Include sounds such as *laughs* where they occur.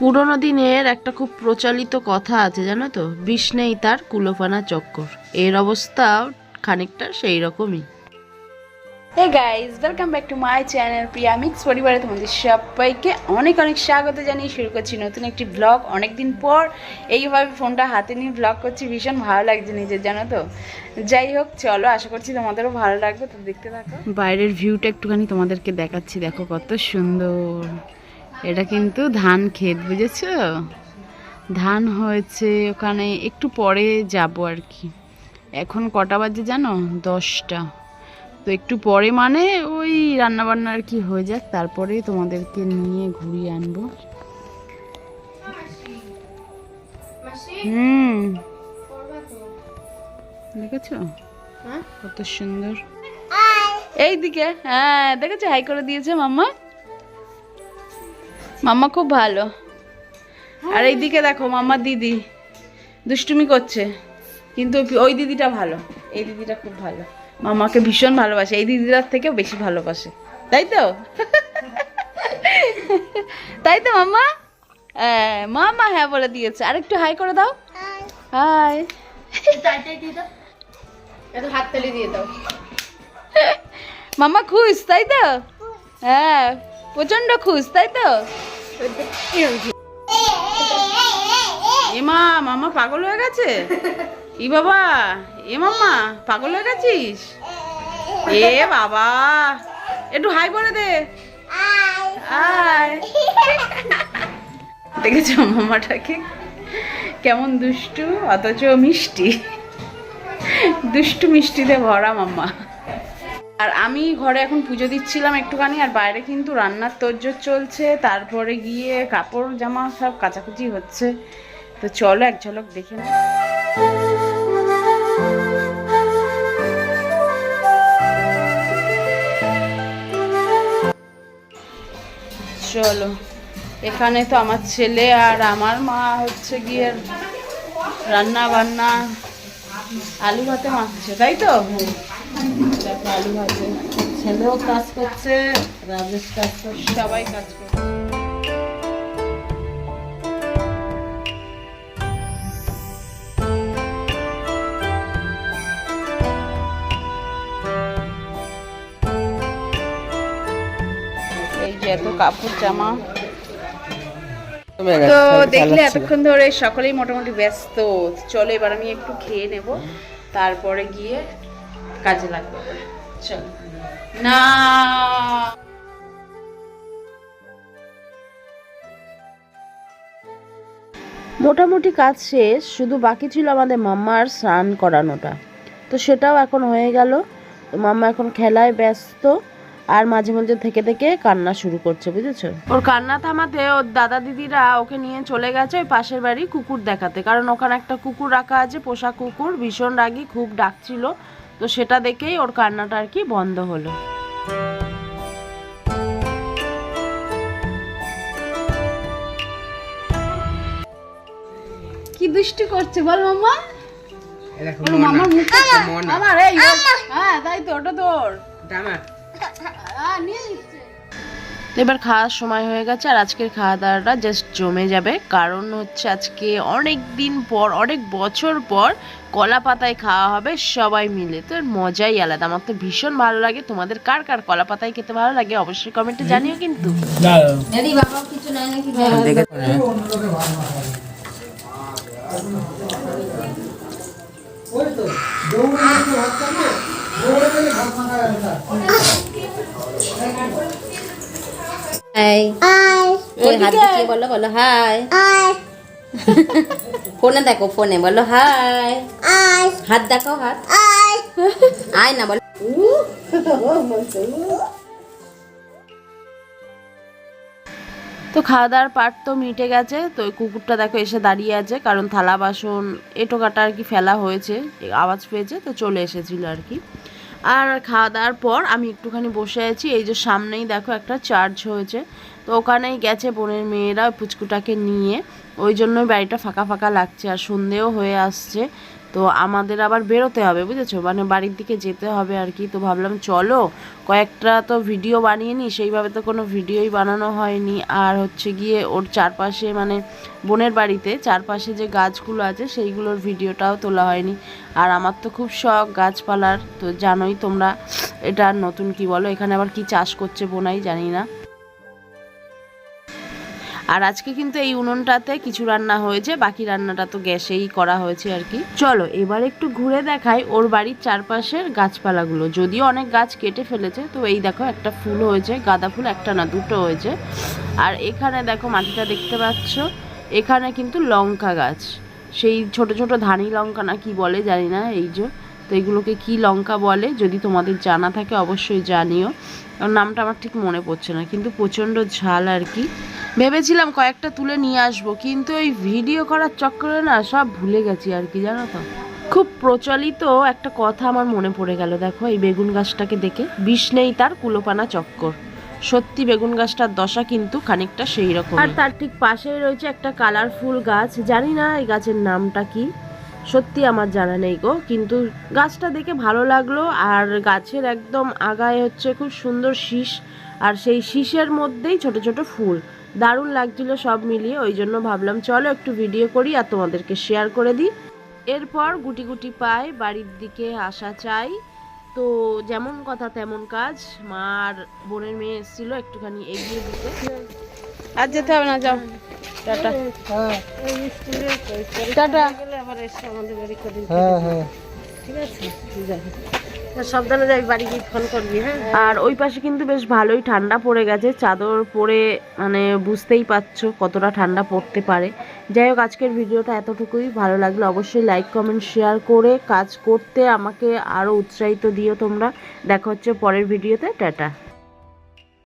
পুরোনো দিনের একটা খুব প্রচলিত কথা আছে জানো তো? বিষ নেই তার কুলোপানা চক্কর। এর অবস্থা খানিকটা সেই রকমই। Hey guys welcome back to my channel Priya mix পরিবারে তোমাদের সবাইকে অনেক অনেক স্বাগত জানিয়ে শুরু করছি নতুন একটি ব্লগ অনেক দিন পর এইভাবে ফোনটা হাতে নিয়ে ব্লগ করছি ভীষণ ভালো লাগছে নিজের জানো তো? যাই হোক চলো আশা করছি তোমাদেরও ভালো লাগবে তো দেখতে থাকো। বাইরের ভিউটা একটুখানি তোমাদেরকে দেখাচ্ছি দেখো কত সুন্দর। এটা কিন্তু ধান ক্ষেত বুঝেছ? ধান হয়েছে ওখানে একটু পরে যাব আর কি। এখন কটা বাজে জানো? দশটা। তো একটু পরে মানে ওই রান্না বান্না আর কি হয়ে যাক তারপরে তোমাদেরকে নিয়ে ঘুরিয়ে আনব। হুম। দেখেছ? কত সুন্দর। এই দিকে হ্যাঁ দেখেছ? হাই করে দিয়েছে মাম্মা। মাম্মা খুব ভালো। আর এই দিকে দেখো মাম্মা দিদি দুষ্টুমি করছে কিন্তু ওই দিদিটা ভালো এই দিদিটা খুব ভালো। মামাকে ভীষণ ভালোবাসে এই দিদিটার থেকেও বেশি ভালোবাসে। তাই তো? তাই তো মাম্মা? হ্যাঁ, মামা হ্যাঁ বলে দিয়েছে। আর একটু হাই করে দাও। হাই। হাততালি দিয়ে দাও। মামা খুশ তাই তো? হ্যাঁ প্রচণ্ড খুশ তাই তো? এমা মামা পাগল হয়ে গেছে? ই বাবা, এ মাম্মা, পাগল হয়ে গেছিস? এ বাবা, একটু হাই বলে দে। দেখেছ মামাটাকে? কেমন দুষ্টু, অথচ মিষ্টি। দুষ্টু মিষ্টিতে ভরা মাম্মা। আর আমি ঘরে এখন পুজো দিচ্ছিলাম একটুখানি, আর বাইরে কিন্তু রান্নার তোরজোর চলছে, তারপরে গিয়ে কাপড়, জামা সব কাচাকুচি হচ্ছে। তো চলো এক ঝলক দেখে না। চলো, এখানে তো আমার ছেলে আর আমার মা হচ্ছে গিয়ে রান্না বান্না, আলু ভাতে মাখছে তাই তো? দেখো আলু ভাতে ছেলেও কাজ করছে রাজেশ কাজ করছে। সবাই কাজ করছে। এই যে এত কাপড় জামা। তো দেখলে এতক্ষণ ধরে সকলেই মোটামুটি ব্যস্ত। চলো এবার আমি একটু খেয়ে নেব। তারপরে গিয়ে কাজে লাগবে। চলো। না। মোটামুটি কাজ শেষ শুধু বাকি ছিল আমাদের মাম্মার স্নান করানোটা। তো সেটাও এখন হয়ে গেল। তো মাম্মা এখন খেলায় ব্যস্ত আর মাঝে মাঝে থেকে থেকে কান্না শুরু করছে বুঝেছ? ওর কান্না থামাতে ওর দাদা দিদিরা ওকে নিয়ে চলে গেছে ওই পাশের বাড়ি কুকুর দেখাতে। কারণ ওখানে একটা কুকুর রাখা আছে পোষা কুকুর ভীষণ রাগী খুব ডাকছিল। তো সেটা দেখেই ওর কান্নাটা আর কি বন্ধ হলো। কি দুষ্টু করছে বল মামা মামার মুখ আমার এই। হ্যাঁ তাই তো ওটা তোর। আমার। নিয়ে নিয়ে এবার খাওয়ার সময় হয়ে গেছে আর আজকের খাওয়া দাওয়াটা জাস্ট জমে যাবে। কারণ হচ্ছে আজকে অনেক দিন পর অনেক বছর পর কলা পাতায় খাওয়া হবে সবাই মিলে। তো মজাই আলাদা। আমার তো ভীষণ ভালো লাগে। তোমাদের কার কার কলা পাতায় খেতে ভালো লাগে অবশ্যই কমেন্টে জানিও কিন্তু। হাই ওই হাত দেখিয়ে বলো বলো হাই *laughs* ফোনে দেখো ফোনে বলো হাই হাত দেখো হাত। আয় না বলো। তো খাওয়া দাওয়ার পার্ট তো মিটে গেছে তো ওই কুকুরটা দেখো এসে দাঁড়িয়ে আছে কারণ থালা বাসন এটো কাটা আর কি ফেলা হয়েছে আওয়াজ পেয়েছে তো চলে এসেছিল আর কি। আর খাওয়া দাওয়ার পর আমি একটুখানি বসে আছি। এই যে সামনেই দেখো একটা চার্জ হয়েছে। তো ওখানেই গেছে বোনের মেয়েরা পুচকুটাকে নিয়ে। ওই জন্যই বাড়িটা ফাঁকা ফাঁকা লাগছে আর সন্ধেও হয়ে আসছে। তো আমাদের আবার বেরোতে হবে, বুঝেছ? মানে বাড়ির দিকে যেতে হবে আর কি। তো ভাবলাম, চলো, কয়েকটা তো ভিডিও বানিয়ে নিই। সেইভাবে তো কোনো ভিডিওই বানানো হয়নি। আর হচ্ছে গিয়ে ওর চারপাশে মানে বোনের বাড়িতে, চারপাশে যে গাছগুলো আছে, সেইগুলোর ভিডিওটাও তোলা হয়নি। আর আমার তো খুব শখ গাছপালার। তো জানোই তোমরা, এটা নতুন কি বলো? এখানে আবার কি চাষ করছে বোনাই জানি না। আর আজকে কিন্তু এই উনুনটাতে কিছু রান্না হয়েছে, বাকি রান্নাটা তো গ্যাসেই করা হয়েছে আর কি। চলো, এবার একটু ঘুরে দেখাই ওর বাড়ির চারপাশের গাছপালাগুলো। যদিও অনেক গাছ কেটে ফেলেছে, তো এই দেখো একটা ফুল হয়েছে, গাঁদা ফুল একটা না, দুটো হয়েছে। আর এখানে দেখো মাটিটা দেখতে পাচ্ছ, এখানে কিন্তু লঙ্কা গাছ। সেই ছোট ছোট ধানি লঙ্কা না কি বলে জানি না, এই যে। তো এগুলোকে কি লঙ্কা বলে যদি তোমাদের জানা থাকে অবশ্যই জানিও। নামটা আমার ঠিক মনে পড়ছে না, কিন্তু প্রচণ্ড ঝাল আর কি। ভেবেছিলাম কয়েকটা তুলে নিয়ে আসব, কিন্তু ওই ভিডিও করার চক্করে না সব ভুলে গেছি আর কি, জানো তো। খুব প্রচলিত একটা কথা আমার মনে পড়ে গেল, দেখো এই বেগুন গাছটাকে দেখে। বিষ নেই তার কুলোপানা চক্কর। সত্যি বেগুন গাছটার দশা কিন্তু খানিকটা সেই রকম আর তার ঠিক পাশেই রয়েছে একটা কালারফুল গাছ, জানি না এই গাছের নামটা কি। সত্যি আমার জানা নেই গো। কিন্তু গাছটা দেখে ভালো লাগল আর গাছের একদম আগায় হচ্ছে খুব সুন্দর শীষ আর সেই শীষের মধ্যেই ছোট ছোট ফুল। দারুণ লাগছিল সব মিলিয়ে, ওই জন্য ভাবলাম চলো একটু ভিডিও করি আর তোমাদেরকে শেয়ার করে দিই। এরপর গুটি গুটি পাই বাড়ির দিকে আসা চাই। তো যেমন কথা তেমন কাজ, মা আর বোনের মেয়ে এসেছিল একটুখানি এগিয়ে দিতে। আর যেতে হবে না, যাও। টাটা। টাটা। সাবধানে যাই বাড়ি গিয়ে ফোন করবি হ্যাঁ। আর ওই পাশে কিন্তু বেশ ভালোই ঠান্ডা পড়ে গেছে। চাদর পরে মানে বুঝতেই পারছ কতটা ঠান্ডা পড়তে পারে। যাই হোক আজকের ভিডিওটা এতটুকুই। ভালো লাগলে অবশ্যই লাইক কমেন্ট শেয়ার করে কাজ করতে আমাকে আরও উৎসাহিত দিও তোমরা। দেখা হচ্ছে পরের ভিডিওতে। টাটা।